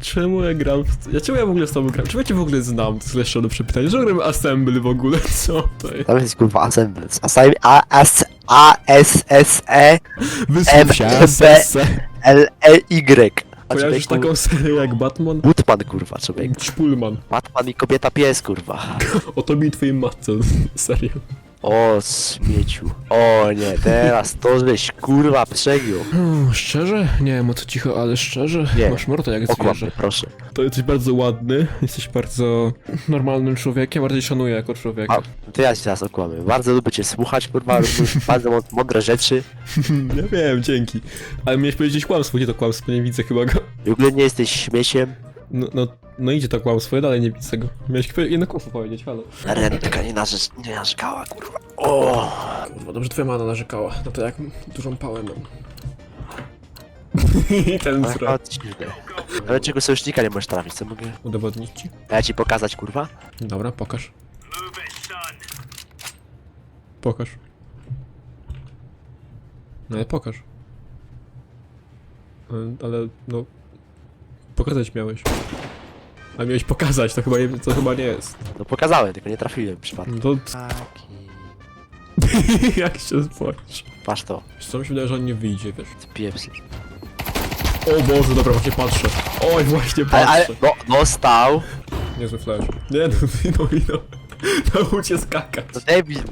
Czemu ja gram w... Ja czemu ja w ogóle z tobą gram? Czemu ja cię w ogóle znam? To jest leszczone przepytanie. Że gramy Assembly w ogóle? Co to jest? Tam jest kurwa Assembles. Assign A S A S S E się, M, sesse. L E Y. A Kojarzysz człowieku, taką serię jak Batman? Woodman kurwa, człowiek. Szpulman. Batman i kobieta pies kurwa. O tobie i twojej matce. Serio. O śmieciu. O nie, teraz to żeś kurwa przegiął. Hmm, szczerze? Nie wiem o co cicho, ale szczerze? Nie. Masz mordę jak Okłam zwierzę. mnie, proszę. To jesteś bardzo ładny, jesteś bardzo normalnym człowiekiem, bardziej szanuję jako człowieka. A, to ja ci teraz okłamię. Bardzo lubię cię słuchać, kurwa, robisz bardzo mąd- mądre rzeczy. Ja wiem, dzięki. Ale miałeś powiedzieć kłamstwo, gdzie to kłamstwo, nie widzę chyba go. W ogóle nie jesteś śmieciem. No, no, no idzie to kłamstwo, ja dalej nie widzę go. Miałeś jedno kłamstwo powiedzieć, halo. Rentka nie, narzecz, nie narzekała, kurwa. O, Kurwa, dobrze twoja mama narzekała, no to jak dużą pałę mam. I ten ale wzrok. Ale czego sojusznika nie możesz trafić, co mogę? Udowodnić ci? A ja ci pokazać, kurwa? Dobra, pokaż. Pokaż. No ale pokaż. Ale- Ale no... Pokazać miałeś. A miałeś pokazać, to chyba, nie, to chyba nie jest. No pokazałem, tylko nie trafiłem przypadkiem. No to... Taki. jak się spojrzysz. Patrz to, Wiesz Co mi się wydaje, że on nie wyjdzie, wiesz. ty. O Boże, dobra, właśnie patrzę. Oj, właśnie Ale, ale, patrzę. no, no stał. Niezły flash. Nie, no, no, no. Naucz się skakać. No debil.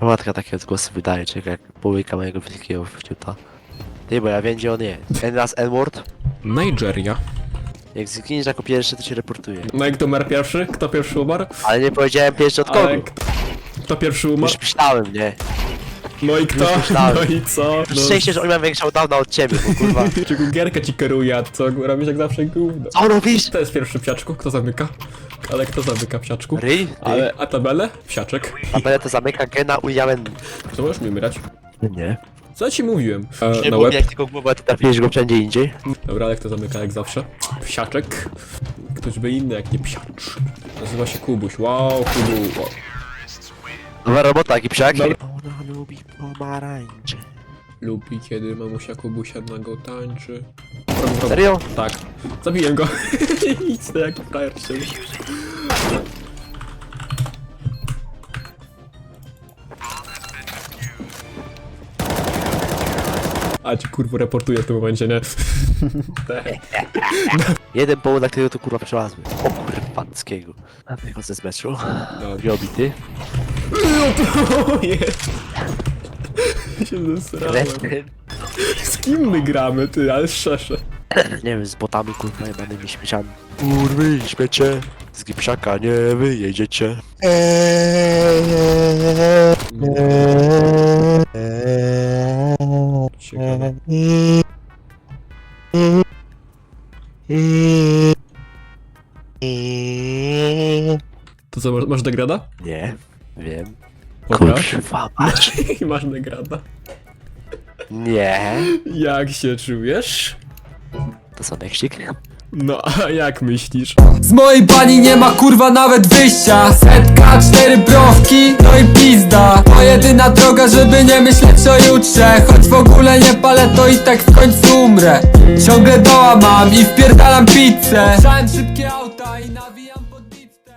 Matka takie odgłosy wydaje, czekaj, jak połyka mojego wielkiego wciuta. Ty, bo ja wiem gdzie on jest. N raz N-word. Nigeria. Jak zginiesz jako pierwszy, to cię reportuję. No i kto umarł pierwszy? Kto pierwszy umarł? Ale nie powiedziałem pierwszy od kogo. Ale kto, kto pierwszy umarł? Już myślałem, nie? No i kto? myślałem. No i co? No. Szczęście, że oni mają większą dawna od ciebie, bo kurwa. Czy gierka ci kieruje, a co robisz jak zawsze gówno. Co robisz? To jest pierwszy psiaczku, kto zamyka? Ale kto zamyka psiaczku? Ryj? Ale, a tabelę? Psiaczek. A będę to zamyka gena ujamen. To możesz nie umierać. Nie. Co ja ci mówiłem? E, Nie na mówię łeb. jak tylko głowa, ty trafiłeś go wszędzie indziej. Dobra, ale kto zamyka jak zawsze? Psiaczek. Ktoś by inny jak nie psiacz. Nazywa się Kubuś. Wow, Kubu. Wow. Nowa robota, jaki psiak. Dobra. Ona lubi pomarańcze. Lubi kiedy mamusia Kubusia nago tańczy. Problem, problem. Serio? Tak. Zabiłem go. Idź to jak frajer się. A ci kurwa reportuję w tym momencie, nie? Jeden powód, dla którego to kurwa przelazły. O kurwanckiego. A wychodzę z meczu. Dobra. Obity. O nie! się zesrałem. Z kim my gramy, ty, ale szczerze. Nie wiem, z botami kurwa jebanymi śmieciami. Kurwy, śmiecie. Z gipsiaka nie wyjedziecie. Ciekawe. To co, masz, degrada? Nie, wiem. Pokaż. Kurwa mać. Masz degrada. Nie. Jak się czujesz? To co, nextik? No, a jak myślisz? Z mojej bani nie ma kurwa nawet wyjścia. Setka, cztery browki, no i pizda. To jedyna droga, żeby nie myśleć o jutrze. Choć w ogóle nie palę, to i tak w końcu umrę. Ciągle doła mam i wpierdalam pizzę. Obszałem szybkie auto